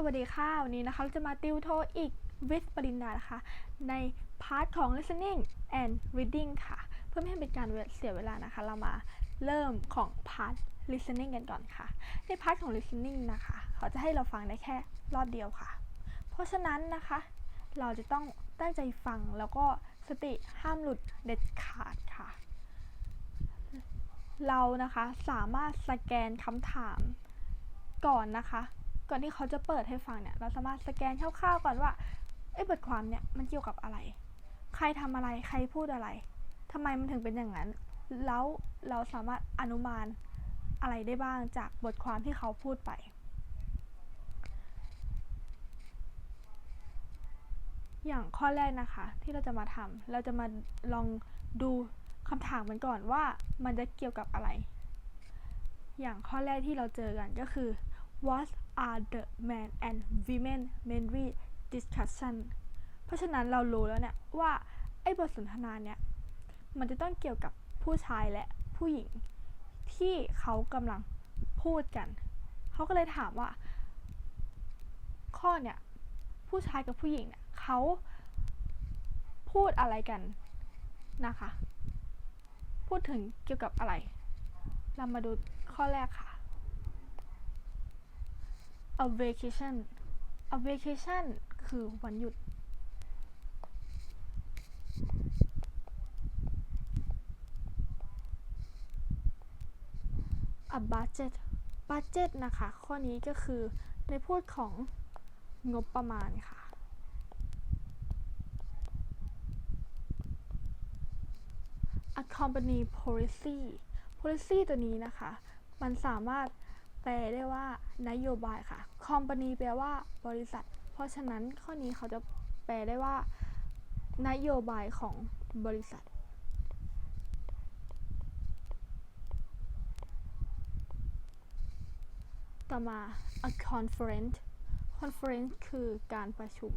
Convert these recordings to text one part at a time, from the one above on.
สวัสดีค่ะวันนี้นะคะเราจะมาติวโทอีกวิทปริญญานะคะ ในพาร์ทของ listening and reading ค่ะ เพื่อไม่ให้เป็นการเสียเวลานะคะ เรามาเริ่มของพาร์ท listening กันก่อนค่ะ ในพาร์ทของ listening นะคะ เขาจะให้เราฟังได้แค่รอบเดียวค่ะ เพราะฉะนั้นนะคะ เราจะต้องตั้งใจฟังแล้วก็สติห้ามหลุดเด็ดขาดค่ะ เรานะคะสามารถสแกนคำถามก่อนนะคะ ก่อนที่เขาจะเปิดให้ฟังเนี่ย เราสามารถสแกนคร่าวๆก่อนว่าไอ้บทความเนี่ยมันเกี่ยวกับอะไร ใครทำอะไร ใครพูดอะไรทำไมมันถึงเป็นอย่างนั้น แล้วเราสามารถอนุมานอะไรได้บ้างจากบทความที่เขาพูดไป อย่างข้อแรกนะคะ ที่เราจะมาทำเราจะมาลองดูคำถามมันก่อนว่ามันจะเกี่ยวกับอะไร อย่างข้อแรกที่เราเจอกันก็คือ what are the men and women mainly discussion เพราะฉะนั้นเรารู้แล้วเนี่ยว่าไอ้บทสนทนาเนี่ยมันจะต้องเกี่ยวกับผู้ชายและผู้หญิงที่เขากำลังพูดกัน เขาก็เลยถามว่า ข้อเนี่ยผู้ชายกับผู้หญิงเนี่ยเขาพูดอะไรกันนะคะ พูดถึงเกี่ยวกับอะไร เรามาดูข้อแรกค่ะ a vacation a vacation คือวันหยุด a budget budget นะคะ ข้อนี้ก็คือในพูดของงบประมาณค่ะ a company policy policy ตัวนี้นะคะ มันสามารถ ลได้ว่านโยบายค่ะ company แปลว่าบริษัท เพราะฉะนั้นข้อนี้เขาจะแปลได้ว่า นโยบายของบริษัท ต่อมา a conference conference คือการประชุม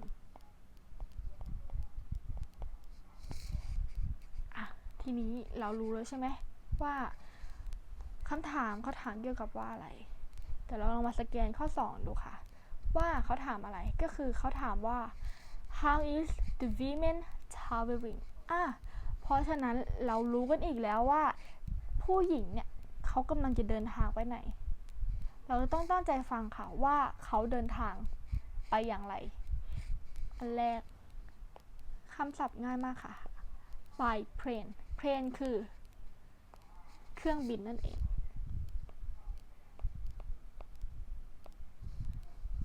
อะทีนี้เรารู้แล้วใช่ไหมว่าคำถามเขาถามเกี่ยวกับว่าอะไร แต่เราลองมาสแกนข้อ 2 ดูค่ะ ว่าเขาถามอะไรก็คือเขาถามว่า how is the women traveling อะเพราะฉะนั้นเรารู้กันอีกแล้วว่า ผู้หญิงเนี่ยเขากำลังจะเดินทางไปไหน เราต้องตั้งใจฟังค่ะว่าเขาเดินทางไปอย่างไร อันแรกคำศัพท์ง่ายมากค่ะ by plane plane คือ เครื่องบินนั่นเอง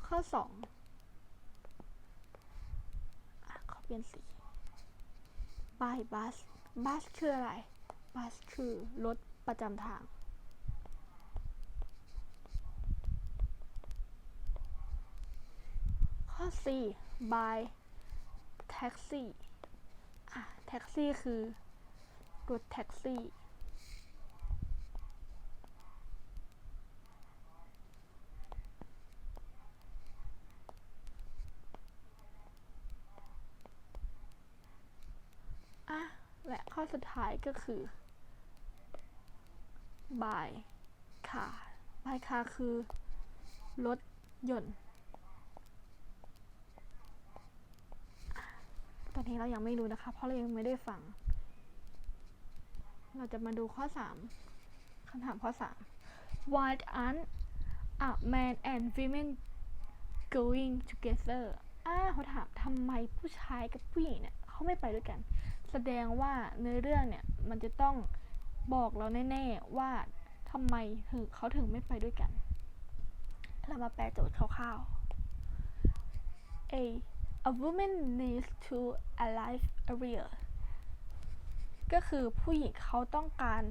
ข้อ2อะขอเปลี่ยนสี by bus bus คืออะไร bus คือรถประจำทาง ข้อ4 by taxi อะ taxi คือรถแท็กซี่ อะ และข้อสุดท้ายก็คือ by car by car คือ รถยนต์ ตอนนี้เรายังไม่รู้นะคะ เพราะเรายังไม่ได้ฟัง เราจะมาดูข้อ 3คำถามข้อ 3 Why aren't a man and women going together อ่าเขาถามทำไมผู้ชายกับผู้หญิงเนี่ยเขาไม่ไปด้วยกัน สดงว่าในเรื่องเนี่ยมันจะต้องบอกเราแน่ๆว่าทำไมถึงเขาถึงไม่ไปด้วยกัน เรามาแปลโจทย์คร่าวๆ A a woman needs to arrive earlier ก็คือผู้หญิงเขาต้องการ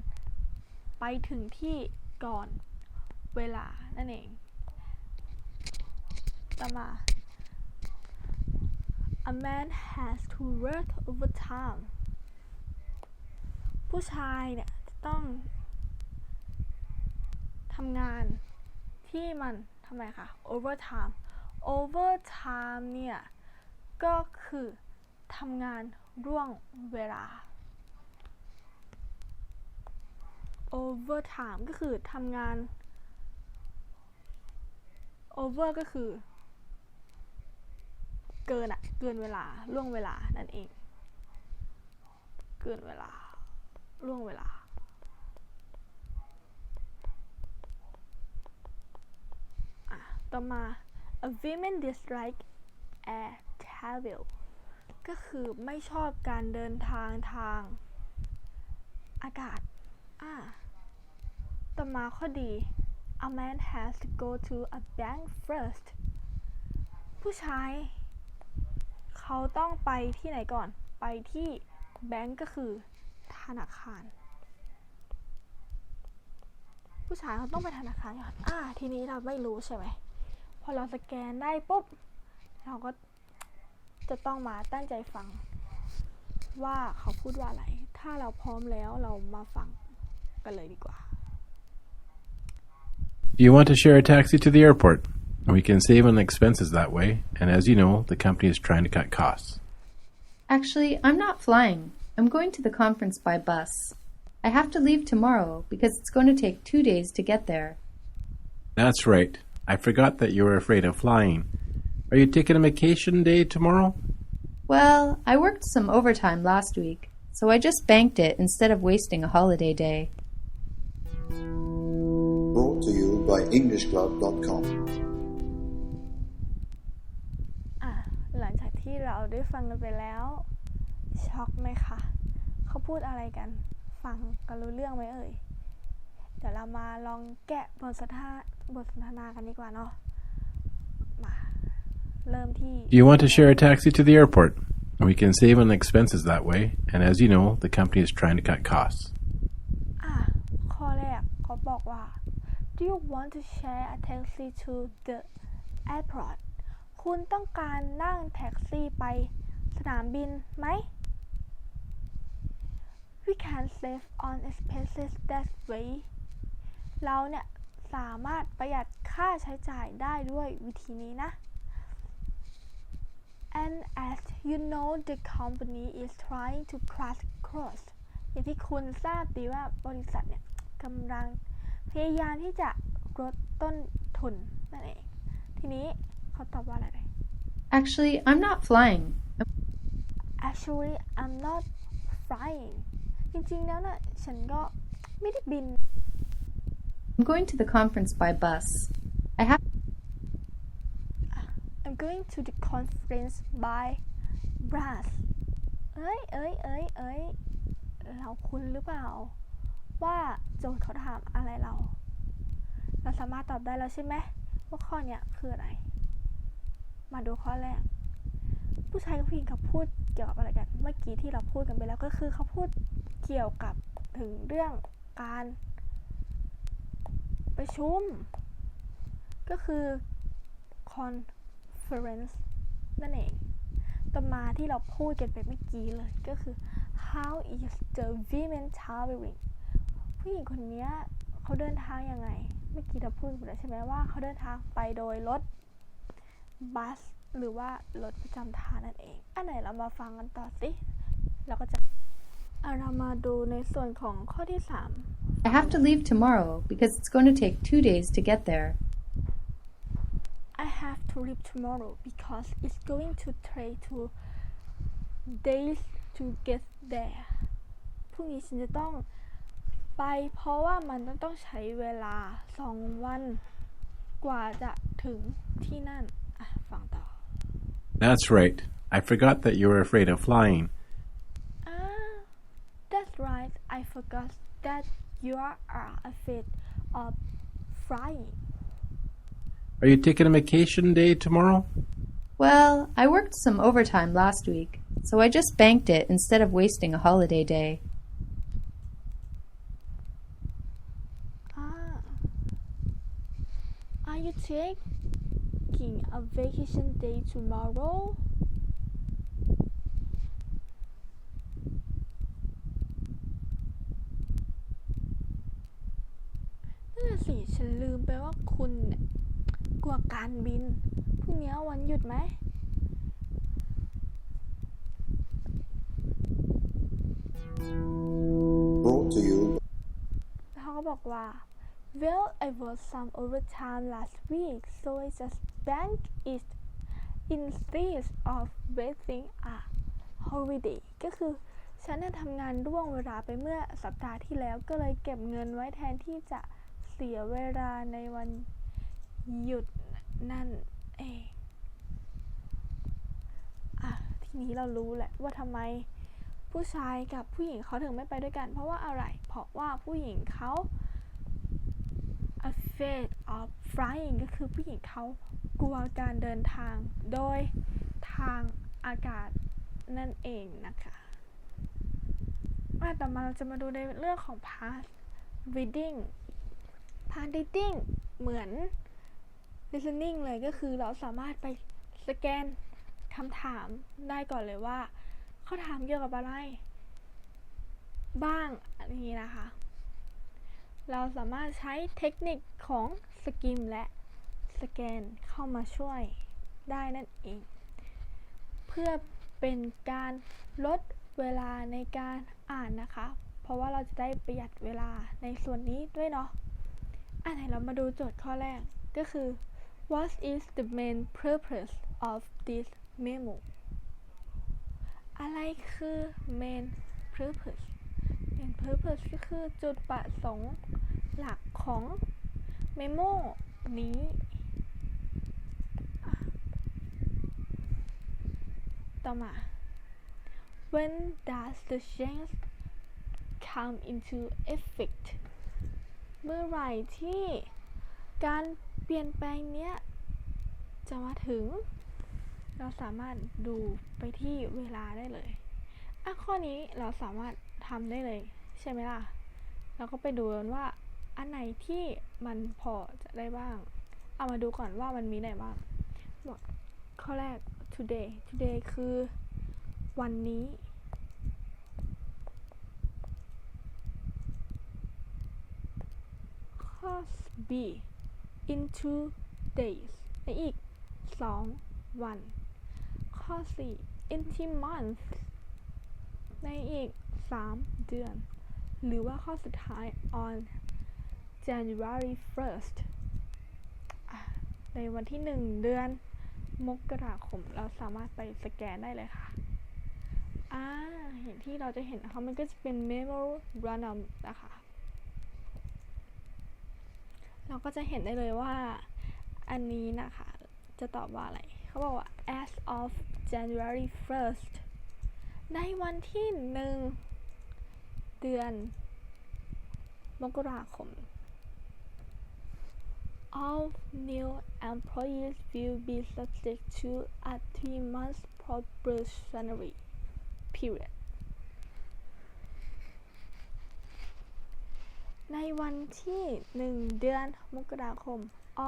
ไปถึงที่ก่อนเวลานั่นเอง ต่อมา a man has to work overtime ผู้ชายเนี่ยจะต้องทำงานที่มันทำไมคะ overtime overtime เนี่ย ก็คือทำงานร่วงเวลา overtime ก็คือทำงาน over ก็คือ เกินอะเกินเวลาล่วงเวลานั่นเอง เกินเวลา ล่วงเวลาอะต่อมา a women dislike air travel ก็คือไม่ชอบการเดินทางทาง อากาศ อะต่อมาข้อดี a man has to go to a bank first ผู้ชาย เขาต้องไปที่ไหนก่อน ไปที่แบงก์ก็คือ ธนาคาร ผู้ชายเขาต้องไปธนาคารก่อนอ่า ทีนี้เราไม่รู้ใช่ไหม พอเราสแกนได้ปุ๊บ เราก็จะต้องมาตั้งใจฟัง ว่าเขาพูดว่าอะไร ถ้าเราพร้อมแล้วเรามาฟังกันเลยดีกว่า Do you want to share a taxi to the airport? We can save on expenses that way, and as you know, the company is trying to cut costs. Actually, I'm not flying. I'm going to the conference by bus. I have to leave tomorrow because it's going to take two days to get there. That's right. I forgot that you were afraid of flying. Are you taking a vacation day tomorrow? Well, I worked some overtime last week, so I just banked it instead of wasting a holiday day. Brought to you by EnglishClub.com. อ่ะ หลังจากที่เราได้ฟังกันไปแล้ว ช็อกไหมคะ เขาพูดอะไรกัน ฟังกันรู้เรื่องไหมเอ่ย เดี๋ยวเรามาลองแกะบทสนทนาบทสนทนากันดีกว่าเนาะ มา เริ่มที่ Do you want to share a taxi to the airport? We can save on expenses that way, and as you know, the company is trying to cut costs. อะข้อแรกเขาบอกว่า Do you want to share a taxi to the airport คุณต้องการนั่งแท็กซี่ไปสนามบินไหม We can save on expenses that way เราเนี่ยสามารถประหยัดค่าใช้จ่ายได้ด้วยวิธีนี้นะ And as you know the company is trying to cut costs อย่างที่คุณทราบดีว่าบริษัทเนี่ยกำลังพยายามที่จะลดต้นทุนนั่นเอง ทีนี้เขาตอบว่าอะไร Actually, I'm not flying. Actually I'm not flying จริงๆแล้วน่ะฉันก็ไม่ได้บิน I'm going to the conference by bus. I have I'm going to the conference by bus เอ้ยเอ้ยเอ้ยเอ้ยเราคุ้นหรือเปล่า ว่าโจทย์เขาถามอะไรเรา เราสามารถตอบได้แล้วใช่ไหมว่าข้อเนี้ยคืออะไร มาดูข้อแรก ผู้ชายกับผู้หญิงเขาพูดเกี่ยวกับอะไรกัน เมื่อกี้ที่เราพูดกันไปแล้วก็คือเขาพูด เกี่ยวกับถึงเรื่องการประชุม ก็คือ conference นั่นเองต่อมาที่เราพูดกันไปเมื่อกี้เลยก็คือ how is the women traveling ผู้หญิงคนนี้เขาเดินทางยังไง เมื่อกี้เราพูดไปแล้วใช่ไหมว่าเขาเดินทางไปโดยรถบัส หรือว่ารถประจำทางนั่นเอง อันไหนเรามาฟังกันต่อสิ เราก็จะ เอาเรามาดูในส่วนของข้อที่ 3 I have to leave tomorrow because it's going to take two days to get there. I have to leave tomorrow because it's going to take two days to get there พรุ่งนี้ฉันจะต้องไปเพราะว่ามันต้องใช้เวลาสองวัน กว่าจะถึงที่นั่น อ่ะ ฟังต่อ That's right. I forgot that you were afraid of flying. That's right. I forgot that you are afraid of flying. Are you taking a vacation day tomorrow? Well, I worked some overtime last week, so I just banked it instead of wasting a holiday day. Ah. Are you taking a vacation day tomorrow? นั่นนะสิฉันลืมไปว่าคุณเนี่ยกลัวการบินพรุ่งนี้วันหยุดไหม Brought to you แล้วเขาก็บอกว่า Well I worked some overtime last week so I just banked it instead of wasting a holiday ก็คือฉันน่ะทำงานร่วงเวลาไปเมื่อสัปดาห์ที่แล้วก็เลยเก็บเงินไว้แทนที่จะ เสียเวลาในวันหยุดนั่นเองอะทีนี้เรารู้แหละว่าทำไมผู้ชายกับผู้หญิงเขาถึงไม่ไปด้วยกัน เพราะว่าอะไร เพราะว่าผู้หญิงเขา afraid of flying ก็คือผู้หญิงเขากลัวการเดินทางโดยทางอากาศนั่นเองนะคะอะต่อมาเราจะมาดูในเรื่องของ past reading past reading เหมือน listening เลยก็คือเราสามารถไปสแกนคำถามได้ก่อนเลยว่าเขาถามเกี่ยวกับอะไร บ้างอันนี้นะคะ เราสามารถใช้เทคนิคของสกิมและสแกนเข้ามาช่วยได้นั่นเอง เพื่อเป็นการลดเวลาในการอ่านนะคะ เพราะว่าเราจะได้ประหยัดเวลาในส่วนนี้ด้วยเนาะ อะไหนเรามาดูโจทย์ข้อแรกก็คือ what is the main purpose of this memo อะไรคือ main purpose main purpose ก็คือจุดประสงค์หลักของเมโมนี้ต่อมา when does the change come into effect เมื่อไหร่ที่การเปลี่ยนแปลงเนี้ยจะมาถึง เราสามารถดูไปที่เวลาได้เลยอะข้อนี้เราสามารถทำได้เลย ใช่ไหมล่ะ เราก็ไปดูกันว่า อันไหนที่มันพอจะได้บ้าง เอามาดูก่อนว่ามันมีไหนบ้างข้อแรก today today คือวันนี้ ข้อ B in two days ในอีก 2 วัน ข้อ 4 in three months ในอีก 3 เดือน หรือว่าข้อสุดท้าย on January 1st ในวันที่ 1 เดือน มกราคม เราสามารถไปสแกนได้เลยค่ะ อ่าเห็นที่เราจะเห็นนะคะ มันก็จะเป็น memorandum นะคะ เราก็จะเห็นได้เลยว่าอันนี้นะคะ จะตอบว่าอะไร เขาบอกว่า as of January 1st ในวันที่หนึ่งเดือน มกราคม all new employees will be subject to a three month probationary period ในวันที่หนึ่งเดือนมกราคม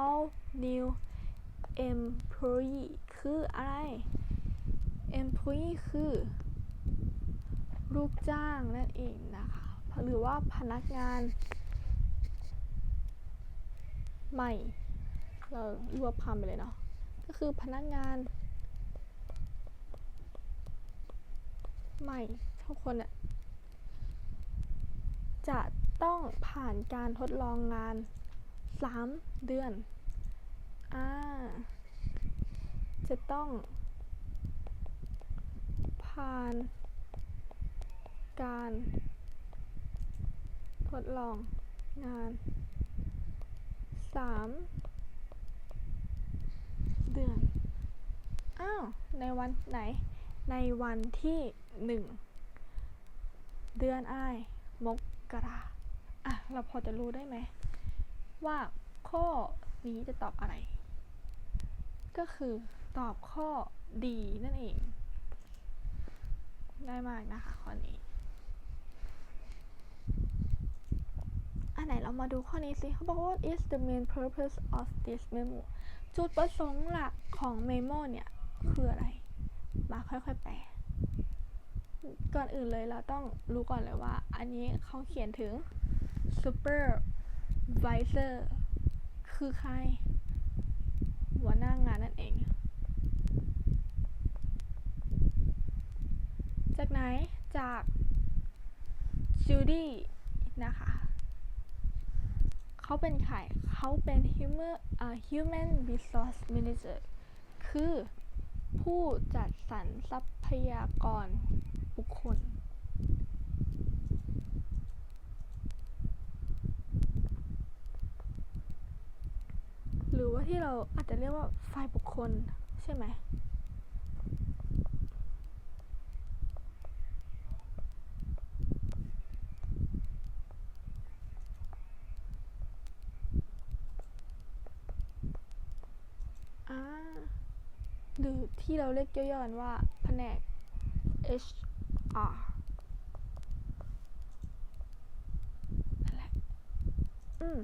all new employee คืออะไร employee คือ ลูกจ้างนั่นเองนะคะ หรือว่าพนักงาน ใหม่ เรารวบคำไปเลยเนาะ ก็คือพนักงาน ใหม่ทุกคนน่ะจะ ต้องผ่านการทดลองงาน 3 เดือน อ่า จะต้อง ผ่าน การ ทดลองงาน 3 เดือน อ้าว ในวันไหน ในวันที่ 1 เดือนอ้ายมกรา อะ เราพอจะรู้ได้ไหม ว่าข้อนี้จะตอบอะไร ก็คือตอบข้อดีนั่นเองง่ายมากนะคะ ข้อนี้ อันไหนเรามาดูข้อนี้สิเขาบอกว่า is the main purpose of this memo จุดประสงค์หลักของเมโมเนี่ย คืออะไร มาค่อยๆแปลก่อนอื่นเลยเราต้องรู้ก่อนเลยว่า อันนี้เขาเขียนถึง supervisor คือใคร หัวหน้างานนั่นเอง จากไหน จาก Judy นะคะ เขาเป็นใคร เขาเป็น human อ่า human resource manager คือผู้จัดสรรทรัพยากรบุคคล หรือว่า ที่เราอาจจะเรียกว่าฝ่ายบุคคลใช่ไหมอ่าหรือที่เราเรียกย่อๆกันว่าแผนก HR นั่นแหละ อืม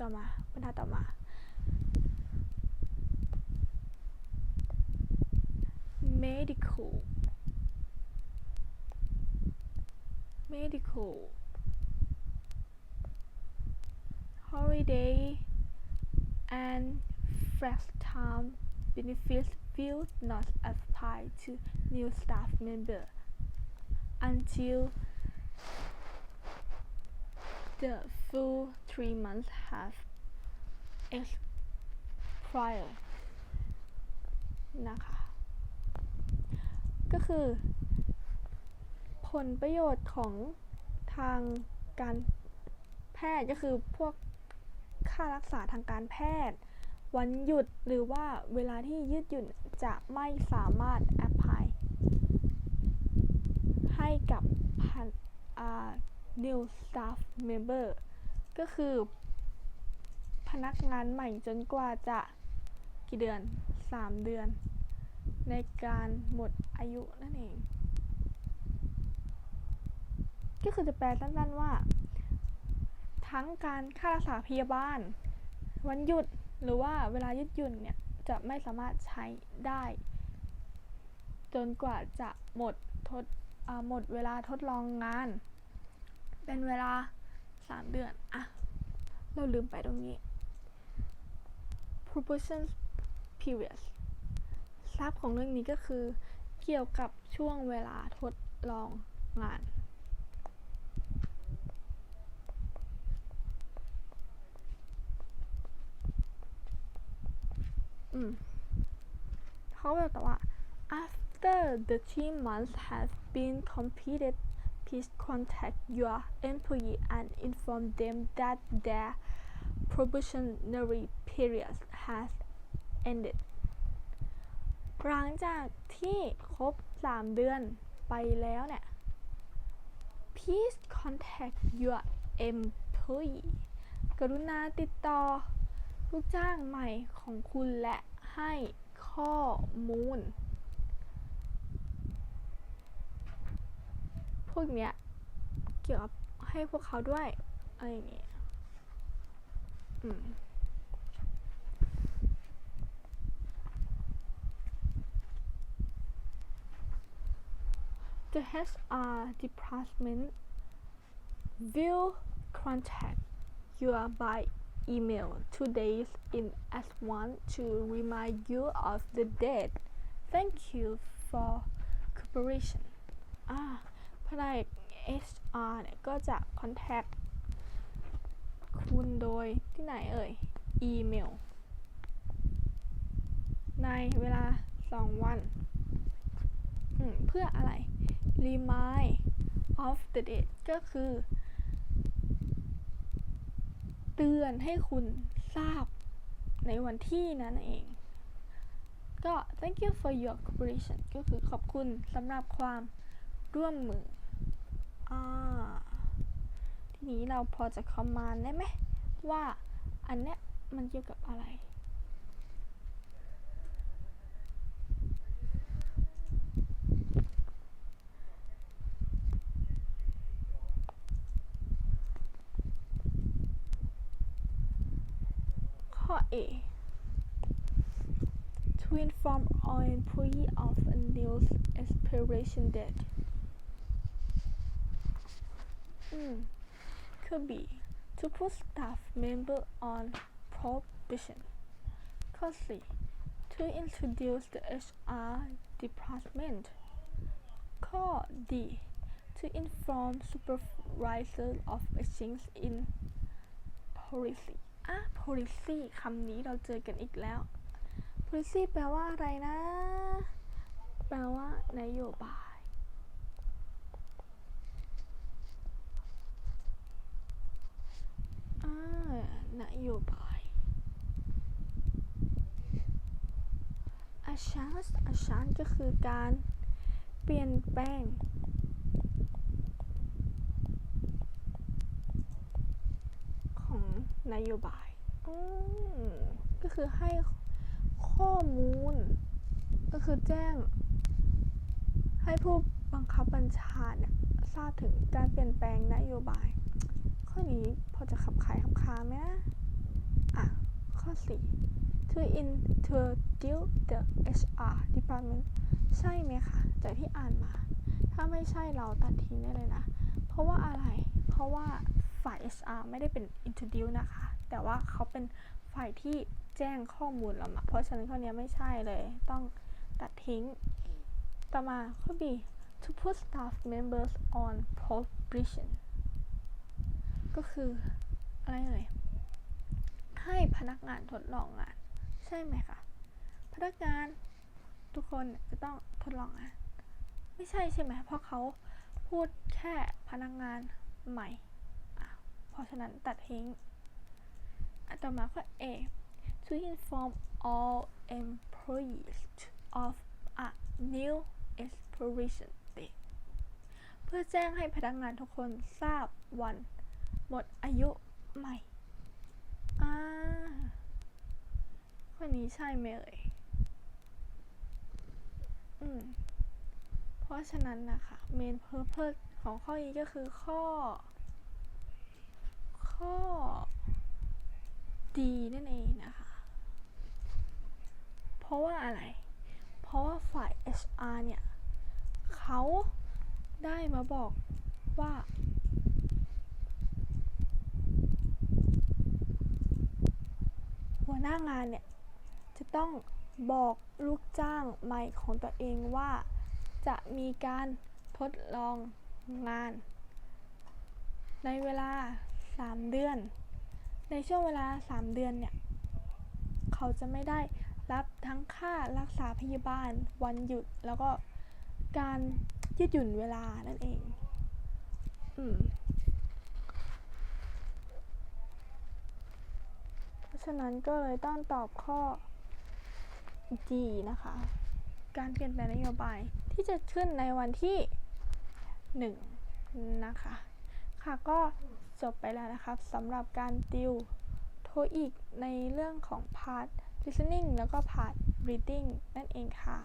ต่อมาบรรทัดต่อมา medical medical holiday and flex time benefits will not apply to new staff member until the full three months have expired นะคะ ก็คือ ผลประโยชน์ของทางการแพทย์ก็คือพวกค่ารักษาทางการแพทย์ วันหยุดหรือว่าเวลาที่ยืดหยุ่นจะไม่สามารถแอพพลายให้กับพันอ่า new staff member ก็คือพนักงานใหม่จนกว่าจะกี่เดือน 3 เดือน ในการหมดอายุนั่นเอง ก็คือจะแปลสั้นๆว่า ทั้งการค่ารักษาพยาบาล วันหยุดหรือว่าเวลายืดหยุ่นเนี่ย จะไม่สามารถใช้ได้ จนกว่าจะหมดทดหมดเวลาทดลองงาน เป็นเวลา 3 เดือนอะเราลืมไปตรงนี้ proportion periods ทราบของเรื่องนี้ก็คือ เกี่ยวกับช่วงเวลาทดลองงาน อืมเขาบอกแต่ว่า after the three months have been completed please contact your employee and inform them that their probationary period has ended หลังจากที่ครบ 3 เดือนไปแล้วเนี่ย please contact your employee กรุณาติดต่อ ลูกจ้างใหม่ของคุณและให้ข้อมูล พวกเนี้ย เกี่ยวกับให้พวกเขาด้วย อะไรอย่างเงี้ยอืม The HR department will contact you by email two days in advance to remind you of the date. Thank you for cooperation. อ่าแผนก HR เนี่ยก็จะ contact คุณโดยที่ไหนเอ่ย อีเมล ในเวลา 2 วันอืมเพื่ออะไร remind of the date ก็คือ เตือนให้คุณทราบในวันที่นั้นเอง ก็ thank you for your cooperation ก็คือขอบคุณสำหรับความร่วมมืออ่าทีนี้เราพอจะคอมมานได้ไหมว่าอันเนี้ยมันเกี่ยวกับอะไร A. To inform our employee of a news expiration date. Mm. Could be to put staff member on probation. Could C. To introduce the HR department. Call D. To inform supervisor of actions in policy. อะ policy คำนี้เราเจอกันอีกแล้ว policy แปลว่าอะไรนะ แปลว่านโยบาย อ่านโยบาย a chance a chance ก็คือการเปลี่ยนแปลง ของ นโยบายก็คือให้ข้อมูล ก็คือแจ้ง ให้ผู้บังคับบัญชาเนี่ยทราบถึงการเปลี่ยนแปลงนโยบาย ข้อนี้พอจะขับขายขับคาไหมนะอะ ข้อ 4 to introduce the HR department ใช่ไหมคะจากที่อ่านมา ถ้าไม่ใช่เราตัดทิ้งได้เลยนะ เพราะว่าอะไร เพราะว่า ฝ่าย HR ไม่ได้เป็น introduce นะคะ แต่ว่าเขาเป็นฝ่ายที่แจ้งข้อมูลเรามา เพราะฉะนั้นข้อนี้ไม่ใช่เลย ต้องตัดทิ้ง ต่อมาข้อ B to put staff members on probation ก็คือ อะไรเอ่ย ให้พนักงานทดลองงาน ใช่ไหมคะ พนักงานทุกคนจะต้องทดลองงาน ไม่ใช่ใช่ไหม เพราะเขาพูดแค่พนักงานใหม่ ราะฉะนั้นตัดทิ้ง อัต่อมาข้อ A to inform all employees of a new expiration date เพื่อแจ้งให้พนักงานทุกคนทราบวัน หมดอายุใหม่อ่าข้อนี้ใช่ไหมเอ่ยอืม เพราะฉะนั้นนะคะ main purpose ของข้อนี้ก็คือข้อ ข้อ D นั่นเองนะคะ เพราะว่าอะไร เพราะว่าฝ่าย HR เนี่ยเขาได้มาบอกว่าหัวหน้างานเนี่ย จะต้องบอกลูกจ้างใหม่ของตัวเองว่าจะมีการทดลองงาน ในเวลา 3 เดือน ในช่วงเวลา 3 เดือนเนี่ย เขาจะไม่ได้รับทั้งค่ารักษาพยาบาล วันหยุด แล้วก็การยืดหยุ่นเวลานั่นเอง อืมเพราะฉะนั้นก็เลยต้องตอบข้อ D นะคะ การเปลี่ยนแปลงนโยบายที่จะขึ้นในวันที่ 1 นะคะ ค่ะก็ จบไปแล้วนะครับสำหรับการติวโทอีกในเรื่องของ part listening แล้วก็ part reading นั่นเองค่ะ